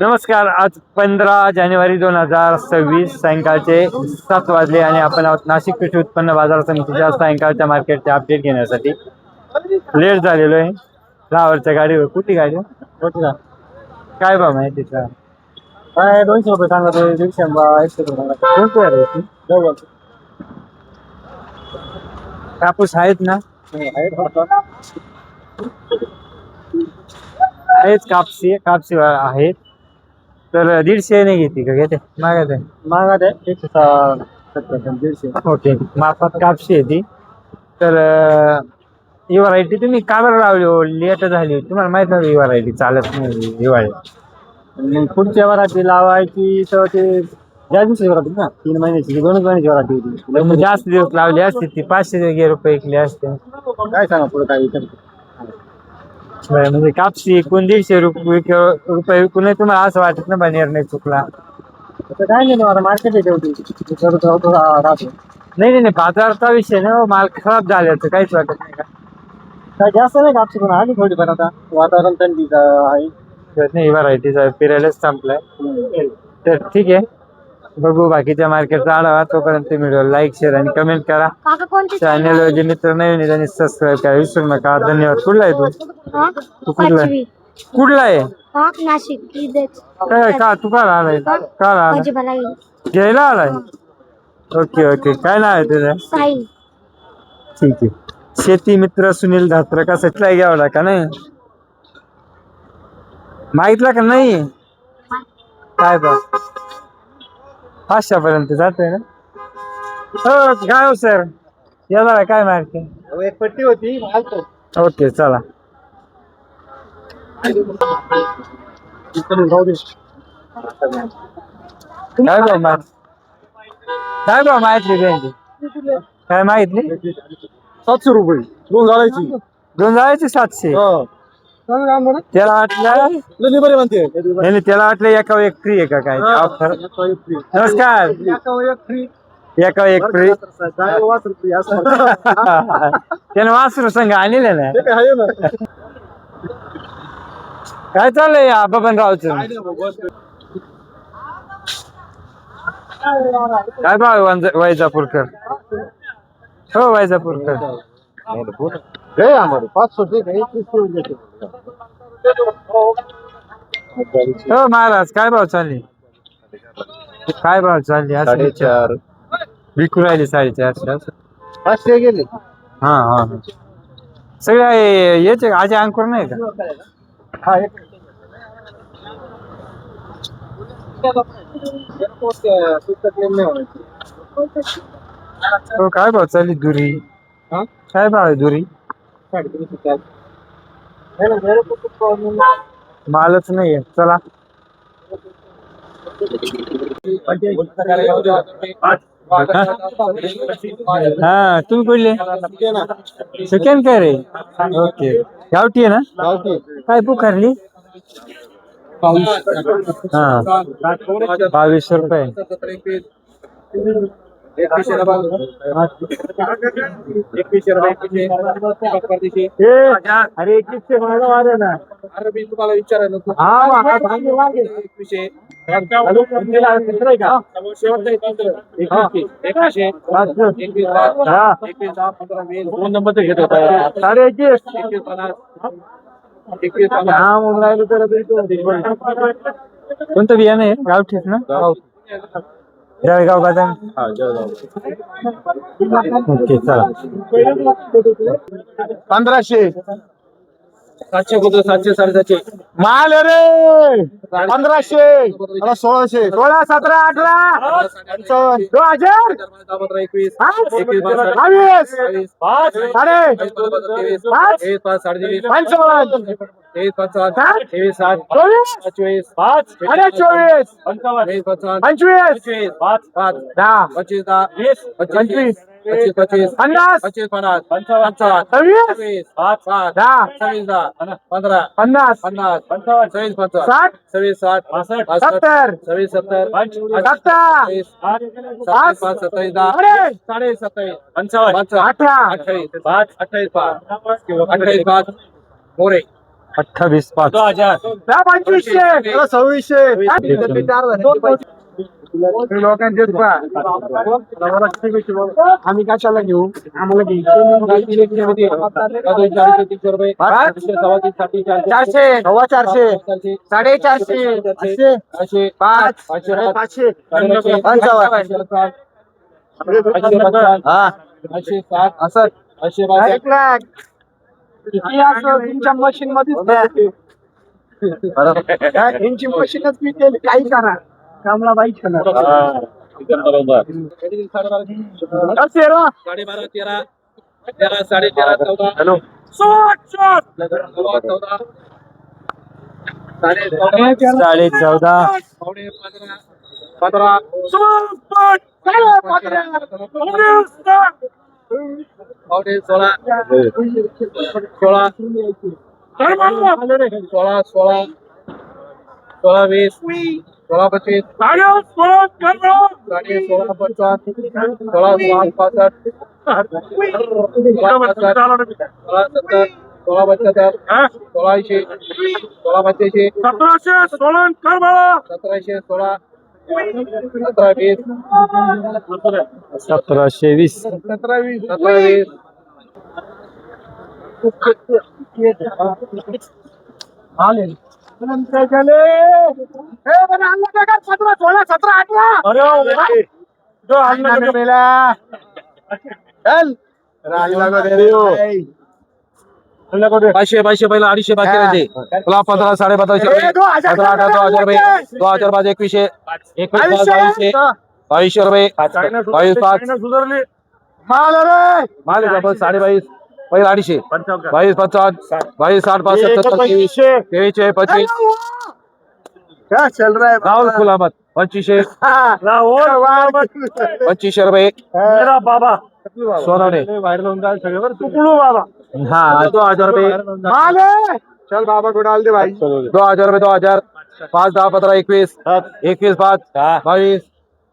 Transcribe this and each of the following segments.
नमस्कार आज पंधरा जानेवारी दोन हजार सव्वीस सायंकाळचे सात वाजले आणि आपण आहोत नाशिक कृषी उत्पन्न बाजार समितीच्या सायंकाळच्या मार्केटचे अपडेट घेण्यासाठी. लेट झालेलो आहे. फ्लावरच्या गाडीवर. कुठली गाडी? कुठला काय भाव माहिती तिचा काय दोनशे रुपये सांगत होते. दीडशे एकशे रुपये कोणती आहे ती? कापूस आहेत ना? आहेत कापसी कापसी आहेत. तर दीडशे नाही घेते का? घेते. मागत आहे महागात आहे एकशे सत्तर दीडशे. ओके. मापात कापशी आहे ती. तर ही व्हरायटी तुम्ही का बरं लावली हो? लेट झाली तुम्हाला माहीत नव्हतं ही व्हरायटी चालत नाही हिवाळी मग पुढच्या वराठी लावायची तर ते ज्या दिवशी वराठी ना? तीन महिन्याची दोनच महिन्याची वराठी होती. जास्त दिवस लावली असते ती. पाचशे रुपये विकली असते. काय सांगा पुढे काय विचार? बरं, म्हणजे कापशी एकूण दीडशे रुपये किंवा- रुपये विकून तुम्हाला असं वाटत ना बा निर्णय चुकला. तर काय नाही आता मार्केट आहे राहतो नाही नाही नाही, बाजाराचा विषय ना हो, माल खराब झाल्याचं काहीच वाटत नाही का? काय जास्त नाही कापशी पण आली थोडी पण आता. वातावरण थंडीचं आहे. नाही व्हरायटीचा पिरियडच संपलाय. तर ठीक आहे. बघू बाकीच्या मार्केटचा आढावा. तोपर्यंत व्हिडिओ लाईक शेअर आणि कमेंट करा. चॅनल जे मित्र नवीन आहे त्यांनी सबस्क्राईब करा. विसरू नका. धन्यवाद. कुठला आहे तू? तू कुठला आहे? कुठला आहे? काय का तू का आलाय का आलाय. घ्यायला आलाय? Okay okay. काय नाव आहे तुझं? ठीक आहे. शेती मित्र सुनील धात्र का? सटला घ्यावला का? नाही? मागितला का? नाही? काय बा? पाचशेपर्यंत जातोय ना? हो काय हो सर याला काय मार्के एक पट्टी होती घालतो ओके चला. राहू दे. काय भाऊ माहीत काय भाऊ माहितली त्यांची काय माहितली सातशे रुपये. दोन घालायची दोन जायचे सातशे? त्याला वाटलं बरे म्हणते नाही त्याला वाटलं एका एक फ्री आहे का काय ऑफर नमस्कार एका एक फ्री त्याने वासरू संघ आणले ना काय चाललंय या बबनरावचं काय भाव आहे वैजापूरकर? हो वैजापूरकर. हो महाराज काय भाव चालली? काय भाव चालली? असं साडेचार. विकू राहिली साडेचारशे असं पाचशे गेले. हा हा. सगळ्या हे- याचे आजी अंकुर नाही का? हा एक. हो काय भाव चालली दुरी? काय भाव आहे दुरी? मालच नाहीये. चला. हा तुम्ही कुठले? सुकेन काय रे? ओके. गावठी आहे ना? काय पुकारली? हा. बावीस रुपये. ए, अरे एकवीसशे मला वाढव ना. तुम्हाला विचारायला हा हा? हा. दोन नंबरचं घेत होता. साडे एकवीस. एकवीस पन्नास. एकवीस पन्नास. हा मग राहिलं तर. कोणतं बियाणं आहे? गावठीच ना? जळगाव बदाम हा जळगाव. ओके चला. पंधराशे. सातशे कुठं? सातशे साडेसातशे. माल रे! पंधराशे. मला सोळाशे. सोळा सतरा अठरा. दोन हजार. एकवीस हा? एकवीस बावीस. पाच. साडे. पाच. तेवीस पाच साडेतेवीस पंचावन्न. तेवीस पाच सात सात? तेवीस सात चोवीस. चोवीस पाच. साडे चोवीस. पंचावन्न तेवीस पंचावन्न पंचवीस. पंचवीस पाच पाच दहा. पंचवीस दहा वीस पंचवीस पच्चीस पच्चीस पन्नास पच्चीस पन्नास पंचावन्न सव्वीस सव्वीस पाच पाच दहा सव्वीस दहा पंधरा पन्नास पन्नास पंचावन्न सव्वीस पंचावन्न साठ सव्वीस साठ पासष्ट सत्तर सव्वीस सत्तर सत्तर सत्तावीस पाच सत्तावीस दहा साडे सत्तावीस पंचावन्न अठरा अठ्ठावीस पाच अठ्ठावीस पाच अठ्ठावीस पाच मोरे अठ्ठावीस पाच. पंचवीसशे सव्वीसशे लोकांचे आम्ही कशाला घेऊ? आम्हाला चारशे सव्वा चारशे साडेचारशे पाचशे पाच पाचशे पंचावन्न हा. असं. एक लाख. किती असं? तुमच्या मशीन मध्ये यांची मशीनच मी केली काही करा. कामला बाई साडेबारा तेरा. तेरा साडे तेरा चौदा. साडे चौदा. साडे चौदा पावणे पंधरा. पंधरा. पावणे सोळा. सोळा. सोळा सोळा. सोळा वीस. सोळा पंचवीस साडे सोळा पंचावन्न सोळा सोळा पासष्ट सोळा सत्तर. सोळा पंच्याहत्तर सोळा ऐंशी सोळा पंच्याऐंशी सतराशे सोळा. सतरा वीस. सतराशे वीस. सतरा वीस. सतरा वीस. पाचशे पाचशे पहिला अडीचशे बाकी राहते. तुला पंधरा साडे पंधराशे पंधरा अठरा दो हजार रुपये. दो हजार पाच एकवीसशे. एकवीस बावीसशे बावीसशे. रुपये. बावीस पाच. माल आहे बाबा साडे बावीस पहिला अडीचशे. बावीस पंचावन्न बावीस साठ पाच सत्तर. तेवीस तेवीसशे पंचवीस. क्या चल रहा है राहुल खुलामत पंचवीसशे. पंचवीसशे रुपये मेरा बाबा. सोनवणे बाबा. हा दो हजार रुपये. माल चल बाबा को डाल दे भाई. दो हजार रुपये दो हजार. पाच दहा पंधरा एकवीस. एकवीस पाच. बावीस.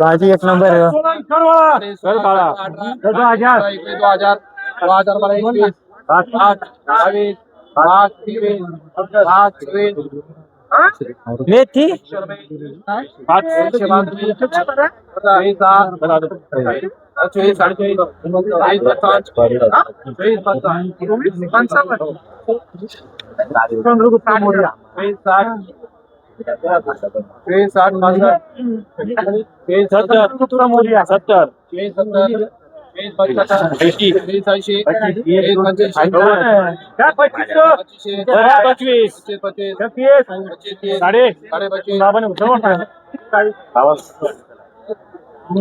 भाजी एक नंबर आहे. दो हजार दो हजार दो हजार बारा एकवीस पाच बावीस पाच तेवीस मेथी? पाच एकशे बावीस चोवीस सहा साठ सत्तर. चोवीस सत्तर. पच्चीस.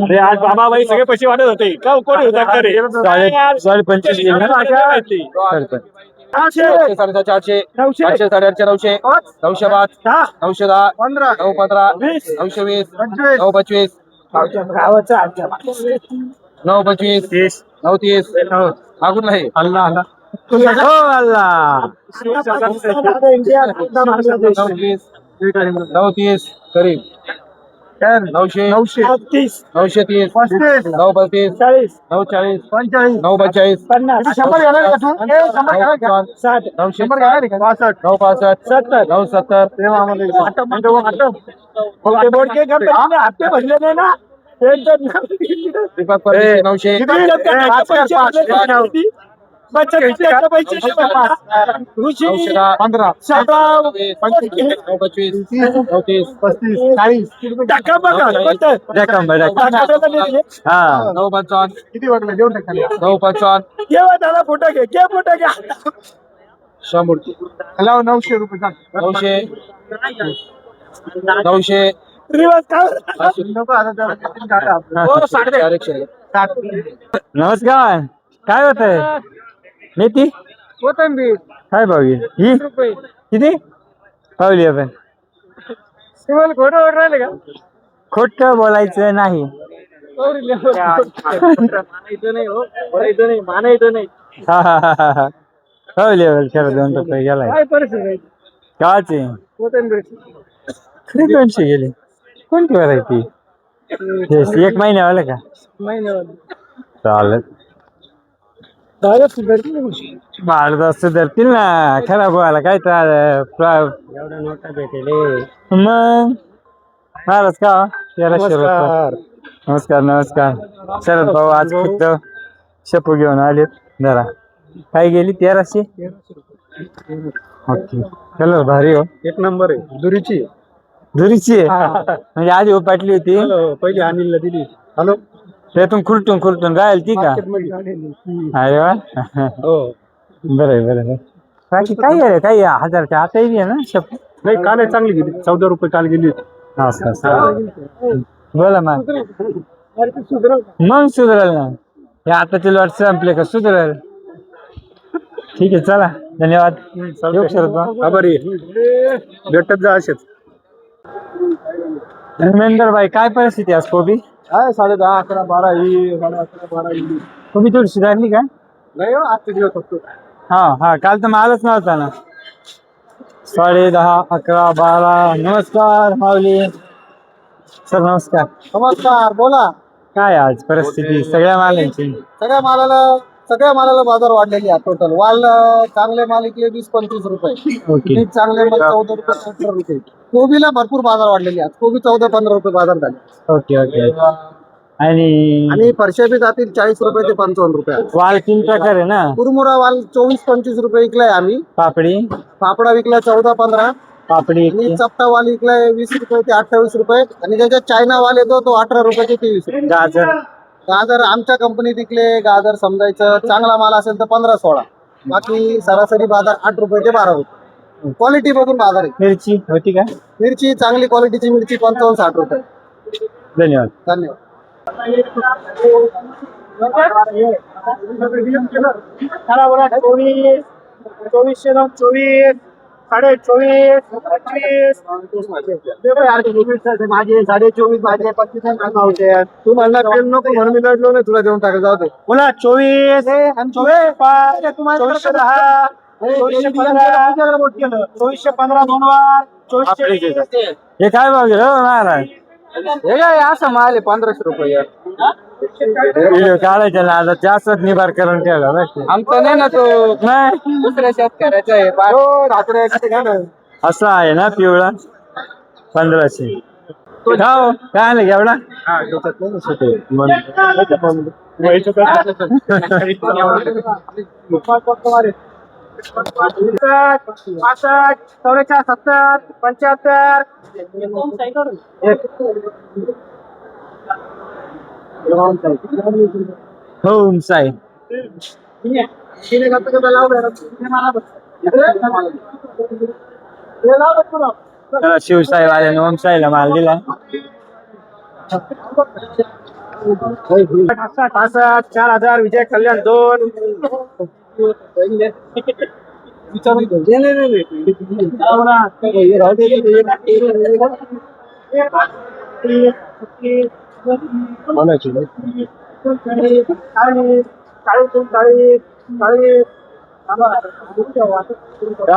अरे आज बाबा बाई सगळे पैसे वाटत होते. का कोणी होता साडे पंचवीस ना? साडेपंच. चारशे आठशे. साडेआठशे नऊशे. नऊशे पाच. नऊशे दहा. पंधरा. नऊ पंधरा. नऊशे वीस. नऊ पंचवीस. नऊ पंचवीस. तीस. नऊ तीस. मागून नाही. अल्लाह हो अल्ला. नऊ तीस. नऊ तीस. करीब नऊशे नऊशे तीस नऊशे तीस पस्तीस नऊ पस्तीस चाळीस नऊ चाळीस पंचेचाळीस नऊ पंचेचाळीस पन्नास शंभर घेणार का तू ए, शंभर घेणार का? साठ नऊ शंभर का पासष्ट नऊ पासष्ट सत्तर नऊ सत्तर तेव्हा आम्हाला आटप म्हणतो मग आटप. मग ते बोर्ड केक कंपनीने हप्ते भरले नाही ना त्यांचं नाव किती? दीपक परदेशी नऊशे किती? पाच कर, पाच, पाच. बचत गटाचे पैसे ऋषी नऊशे दहा पंधरा. सतरा पंचवीस. नऊ पंचवीस. नऊ तीस पस्तीस. चाळीस. टाका बघा. कोणतं? रक्कम भर, रक्कम. टाका बघा. नाही. हा. नऊ पंचावन्न. किती वाटलं? देऊन टाका नऊ पंचावन्न. केव्हा त्याला फोटो घे. घे फोटो घ्या शंभर लाव नऊशे रुपये. टाक. नऊशे. नऊशे. रिवर्स काय नको आता त्याला किती टाका. हो, चारशे साठ. नमस्कार. काय होत आहे मेथी कोथंबीर. काय भाव गेली ही रुपये. किती? पावली आपण. तुम्हाला खोटं वाटू राहिले का? खोट बोलायचं नाही. मानायचं नाही हो. बोलायचं नाही मानायचं नाही. हा हा हा हा हा. पावली आपण खरं दोन रुपये गेलाय. काय परिस्थिती आहे? काचे? कोथंबीर. खरी कोणची गेली. कोणती व्हरायटी एक महिन्यावाला का? महिन्यावर चालत दहा सुधारतील बाळ सुधारतील ना. खराब व्हायला काय तर प्रा- एवढ्या नोटा भेटेल मग? महाराज का? तेराशे रुपये नमस्कार नमस्कार. शरद भाऊ आज खुद्द शपू घेऊन आलेत. जरा. काय गेली? तेराशे? ओके. चलो भारी हो. एक नंबर आहे. दुरीची दुरीची आहे. म्हणजे आधी उपाटली होती. हॅलो पहिली अनिलला दिली. हॅलो. त्यातून खुलटून खुलटून राहील ती का? अरे वा. हो. बरं आहे बरं आहे. बाकी काय आहे काही हजारच्या आता आहे ना शप नाही काल आहे चांगली गेली. चौदा रुपये काल गेली होती. असं असं. बोला मग. मग सुधरेल ना. हे आताचे लॉट संपले का? सुधरेल. ठीक आहे चला. धन्यवाद. येऊ शरद भाऊ. आभारी भेटत जा असेच. धर्मेंद्र भाई काय परिस्थिती आज कोबी? काय साडे दहा अकरा बारा ही साडे अकरा बारा ही. कोबी थोडी सुधारली का नाही हो आजचे दिवस फक्त. हा हा काल तर मालच नव्हता ना. साडे दहा अकरा बारा नमस्कार माऊली. सर नमस्कार. नमस्कार बोला. काय आज परिस्थिती? सगळ्या मालांची? सगळ्या मालाला सगळ्या मालाला बाजार वाढलेली आहे टोटल वाल चांगले माल इकले वीस पंचवीस रुपये. ओके. पीठ चांगले माल चौदा रुपये सतरा रुपये. कोबीला भरपूर बाजार वाढलेली आहे कोबी चौदा पंधरा रुपये बाजार झाले. Okay okay. आणि आणि फरशा बी जातील चाळीस रुपये ते पंचावन्न रुपये. वाल तीन प्रकार आहे ना? कुरमुरा वाल चोवीस पंचवीस रुपये विकलाय आम्ही. पापडी? पापडा विकला चौदा पंधरा. पापडी आणि चपटा वाल विकलाय वीस रुपये ते अठ्ठावीस रुपये. आणि ज्याच्यात चायना वाल येतो तो अठरा रुपये ते तेवीस रुपये. गाजर. गाजर आमच्या कंपनीत विकले गाजर समजायचं. चांगला माल असेल तर पंधरा सोळा. बाकी सरासरी बाजार आठ रुपये ते बारा रुपये. क्वालिटी बघून बाजार आहे. मिरची होती का? मिरची चांगली क्वालिटीची मिरची पंचावन्न साठ रुपये. धन्यवाद. धन्यवाद. चोवीस चोवीसशे चोवीस. साडे चोवीस पंचवीस. माझे साडे चोवीस माझे पंचवीस होते तू म्हणला पेन नको म्हणून मी लढलो नाही तुला देऊन टाकत जाऊ दे बोला चोवीस चोवीस पाच चोवीसशे दहा चोवीसशे पंधरा चोवीसशे पंधरा दोन वार चोवीसशे हे काय हे काय असं माल पंधराशे रुपये व्हिडिओ काढायचा ना आता जास्तच निभार करून ठेवला का? आमचा नाही ना तो नाही. दुसऱ्या शेतकऱ्याचा आहे हो रात्र असा आहे ना पिवळा? पंधराशे. हो? काय आलं एवढा? पासष्ट चौवेचाळीस सत्तर पंच्याहत्तर. होम साई. शिवसाई वाल्याने ओम साईला माल दिला. पासष्ट चार हजार विजय कल्याण दोन. चाळीस चाळीस चाळीस का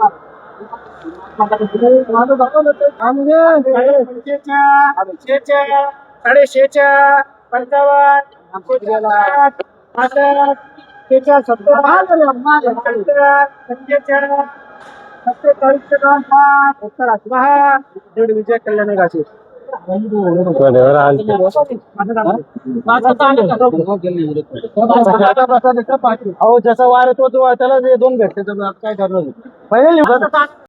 हो? साडेशेच्या पंचावन्न पासष्ट शेच्या सत्तर दोन पाच सत्तर अठरा विजय कल्याण गाशी वड्यावर आलते. अहो जसा वार तो त्याला दोन भेटते तर काय करणार पहिले